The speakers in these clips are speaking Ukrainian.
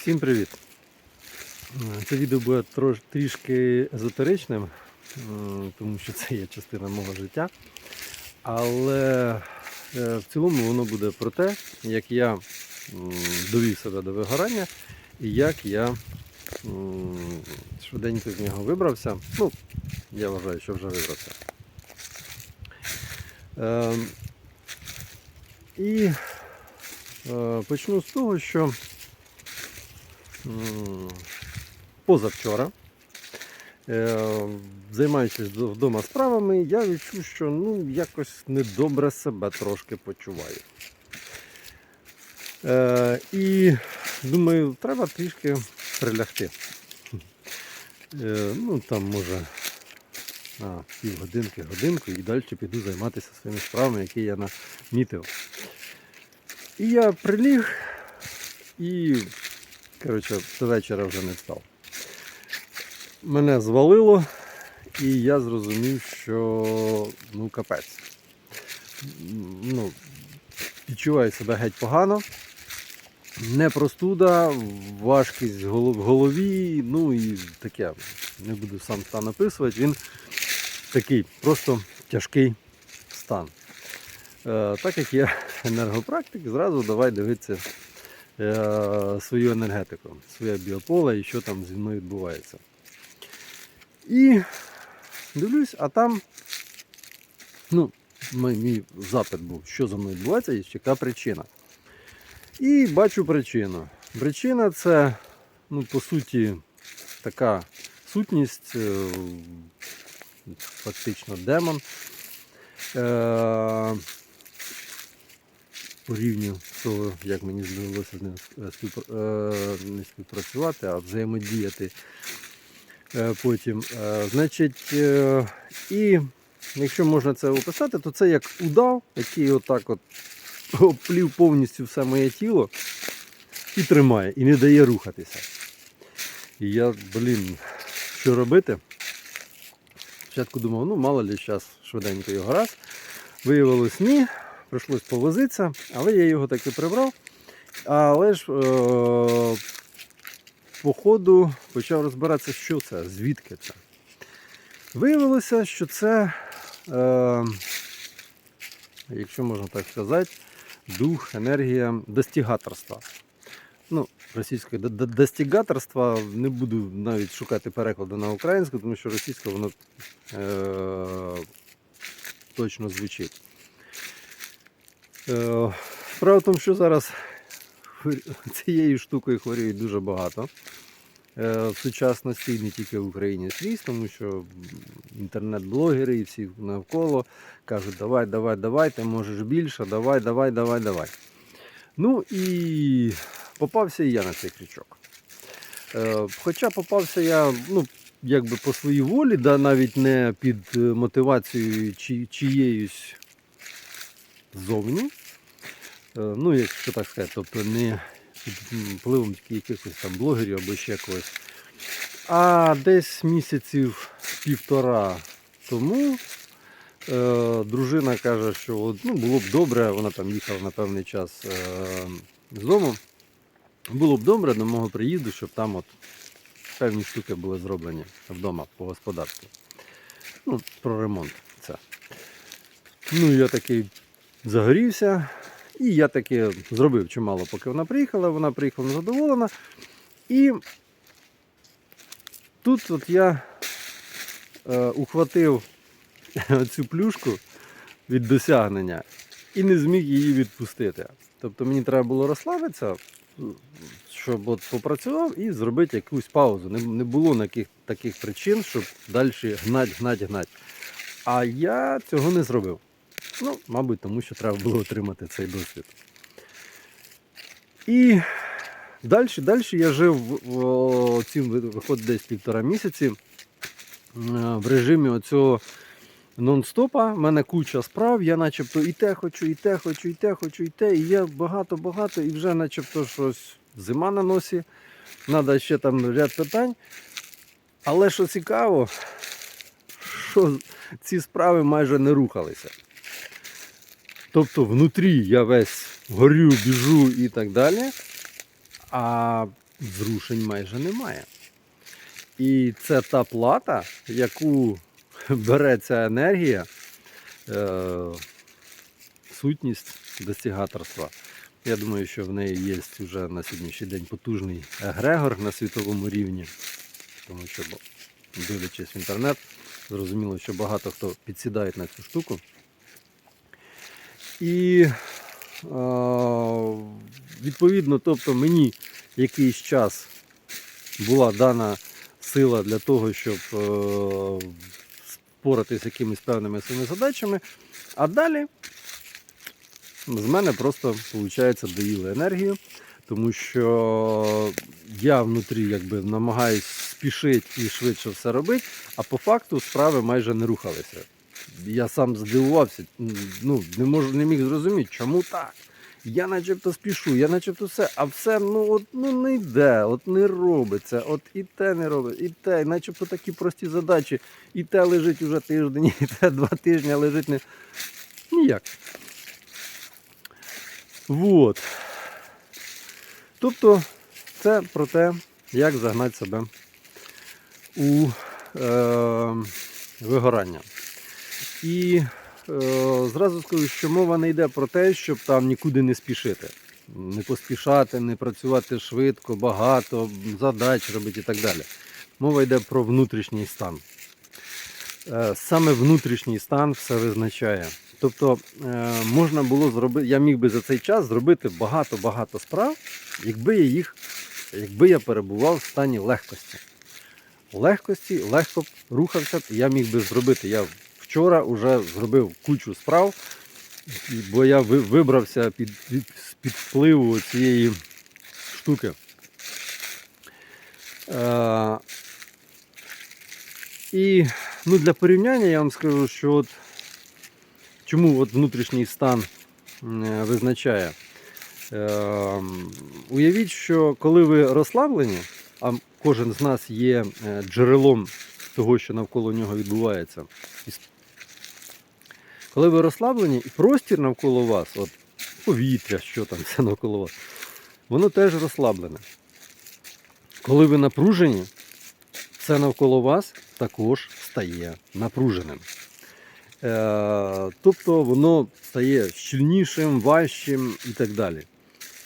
Всім привіт! Це відео буде трішки езотеричним, тому що це є частина мого життя. Але е, в цілому воно буде про те, як я довів себе до вигорання і як я швиденько з нього вибрався. Ну, я вважаю, що вже вибрався. Ем, І е, почну з того, що позавчора, е, займаючись вдома справами, я відчув, що ну, якось недобре себе трошки почуваю. Е, і думаю, треба трішки прилягти. Е, ну, там може на півгодинки, годинку і далі піду займатися своїми справами, які я намітив. І я приліг і, коротше, до вечора вже не встав. Мене звалило, і я зрозумів, що ну капець. Ну, відчуваю себе геть погано. Не простуда, важкість в голові, ну і таке. Не буду сам стан описувати. Він такий просто тяжкий стан. Е, так як я енергопрактик, зразу давай дивитися свою енергетику, своє біополе і що там зі мною відбувається. І дивлюсь, а там ну, мій, запит був, що за мною відбувається і яка причина. І бачу причину. Причина це, ну, по суті, така сутність, е, фактично демон. По рівню того, як мені здалося з ним е, е, не співпрацювати, а взаємодіяти е, потім. Значить, і якщо можна це описати, то це як удав, який отак от оплів повністю все моє тіло і тримає, і не дає рухатися. І я, блін, що робити? Спочатку думав, ну мало ли зараз швиденько його раз. Виявилось ні, прийшлось повозитися, але я його таки прибрав. Але ж е- по ходу почав розбиратися, що це, звідки це. Виявилося, що це, е- якщо можна так сказати, дух, енергія достігаторства. Ну, російською д- д- достігаторства не буду навіть шукати перекладу на українську, тому що російська воно е- точно звучить. Е, Справа в тому, що зараз цією штукою хворіють дуже багато. Е, В сучасності не тільки в Україні а тому що інтернет-блогери і всі навколо кажуть, давай, давай, давай, ти можеш більше, давай, давай, давай, давай. Ну і попався і я на цей крючок. Е, Хоча попався я, ну, якби по своїй волі, да, навіть не під мотивацією чи, чиєюсь ззовні. Е, Ну, якщо так сказати, тобто не впливом якихось там блогерів або ще когось. А десь місяців півтора тому е, дружина каже, що от, ну, було б добре, вона там їхала на певний час е, з дому. Було б добре до мого приїзду, щоб там от певні штуки були зроблені вдома по господарству. Ну, про ремонт це. Ну, я такий загорівся. І я таки зробив чимало, поки вона приїхала. Вона приїхала незадоволена. І тут от я е, ухватив цю плюшку від досягнення і не зміг її відпустити. Тобто мені треба було розслабитися, щоб от попрацював і зробити якусь паузу. Не, не було ніяких таких причин, щоб далі гнать, гнать, гнать. А я цього не зробив. Ну, мабуть, тому що треба було отримати цей досвід. І далі, далі я жив в виходить десь півтора місяці в режимі оцього нон-стопа. У мене куча справ, я начебто і те хочу, і те хочу, і те хочу, і те. І я багато-багато, і вже начебто щось зима на носі. Треба ще там ряд питань. Але що цікаво, що ці справи майже не рухалися. Тобто внутрі я весь горю, біжу і так далі. А зрушень майже немає. І це та плата, яку бере ця енергія, е, сутність достигаторства. Я думаю, що в неї є вже на сьогоднішній день потужний егрегор на світовому рівні, тому що, дивлячись в інтернет, зрозуміло, що багато хто підсідає на цю штуку. І е, відповідно, тобто мені якийсь час була дана сила для того, щоб е, впоратися з якимись певними своїми задачами, а далі з мене просто виходить доїли енергію, тому що я внутрі якби намагаюсь спішити і швидше все робити, а по факту справи майже не рухалися. Я сам здивувався, ну не можу не міг зрозуміти, чому так. Я начебто спішу, я начебто все, а все ну от ну не йде, от не робиться, от і те не робить, і те, і начебто такі прості задачі, і те лежить уже тиждень, і те два тижні лежить не ніяк. Вот. Тобто це про те, як загнати себе у е, вигорання. І е, зразу скажу, що мова не йде про те, щоб там нікуди не спішити. Не поспішати, не працювати швидко, багато, задач робити і так далі. Мова йде про внутрішній стан. Е, Саме внутрішній стан все визначає. Тобто е, можна було зробити, я міг би за цей час зробити багато-багато справ, якби я їх, якби я перебував в стані легкості. Легкості, легко рухався, я міг би зробити. Я вчора вже зробив кучу справ, бо я вибрався під, під, під впливу цієї штуки. Е, і ну, для порівняння я вам скажу, що от чому от внутрішній стан визначає. Е, уявіть, що коли ви розслаблені, а кожен з нас є е, джерелом того, що навколо нього відбувається. Коли ви розслаблені, і простір навколо вас, от повітря, що там все навколо вас, воно теж розслаблене. Коли ви напружені, все навколо вас також стає напруженим. Е, тобто воно стає щільнішим, важчим і так далі.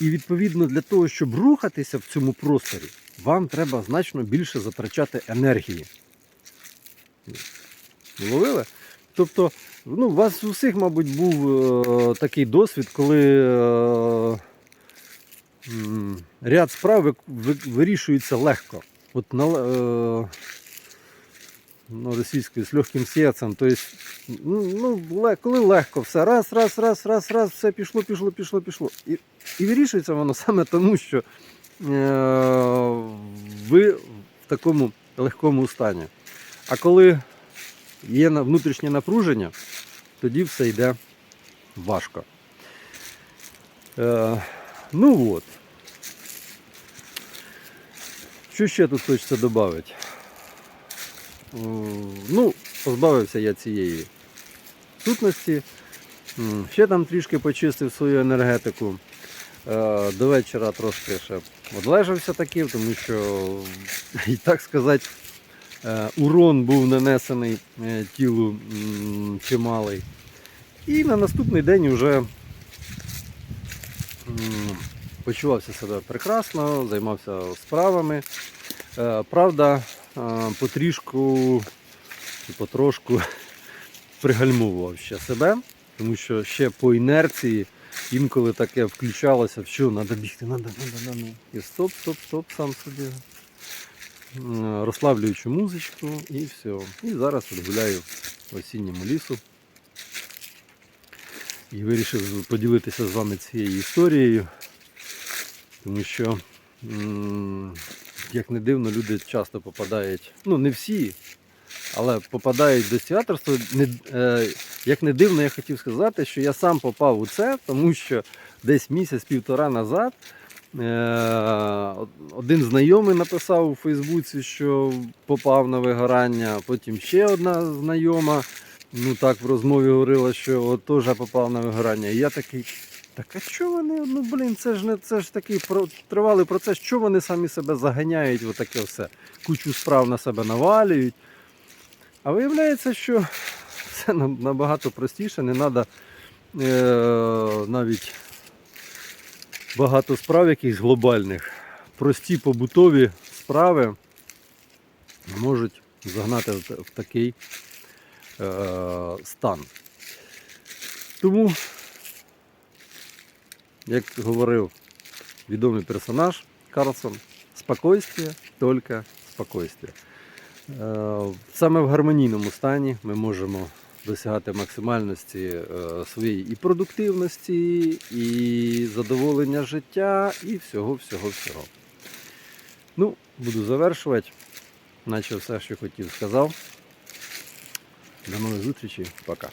І відповідно для того, щоб рухатися в цьому просторі, вам треба значно більше затрачати енергії. Ловили? Тобто, ну, у вас у всіх, мабуть, був е, такий досвід, коли е, ряд справ ви- ви- вирішується легко. От на, е, ну, російською з легким серцем. Тобто, ну, ну, коли легко, все раз, раз, раз, раз, раз, все пішло, пішло, пішло, пішло. І, і вирішується воно саме тому, що е, ви в такому легкому стані. А коли є внутрішнє напруження, тоді все йде важко. Е, ну от. Що ще тут хочеться додати? Ну, позбавився я цієї сутності. Ще там трішки почистив свою енергетику. Е, До вечора трошки ще одлежався таки, тому що, і так сказати, е, урон був нанесений е, тілу чималий. І на наступний день вже почувався себе прекрасно, займався справами. Е, Правда, е, потрішку і потрошку пригальмовував ще себе, тому що ще по інерції інколи таке включалося, що треба бігти, треба, треба, треба. І стоп, стоп, стоп, сам собі. М, Розслаблюючу музичку і все. І зараз гуляю в осінньому лісу. І вирішив поділитися з вами цією історією, тому що, як не дивно, люди часто попадають, ну не всі, але попадають до театрства. Е, як не дивно, я хотів сказати, що я сам попав у це, тому що десь місяць-півтора назад е, один знайомий написав у Фейсбуці, що попав на вигорання, потім ще одна знайома. Ну так в розмові говорила, що от теж попав на вигорання. І я такий, Так а чого вони, ну блін, це ж не це ж такий тривалий процес, що вони самі себе заганяють в таке все, кучу справ на себе навалюють. А виявляється, що все набагато простіше, не треба е, навіть багато справ якихось глобальних. Прості побутові справи можуть загнати в, такий е, стан. Тому, як говорив відомий персонаж Карлсон, спокойствие, тільки спокойствие. Е, Саме в гармонійному стані ми можемо досягати максимальності е, своєї і продуктивності, і задоволення життя, і всього, всього, всього. Ну, буду завершувати. Наче все, що хотів, сказав. До нових зустрічей. Пока.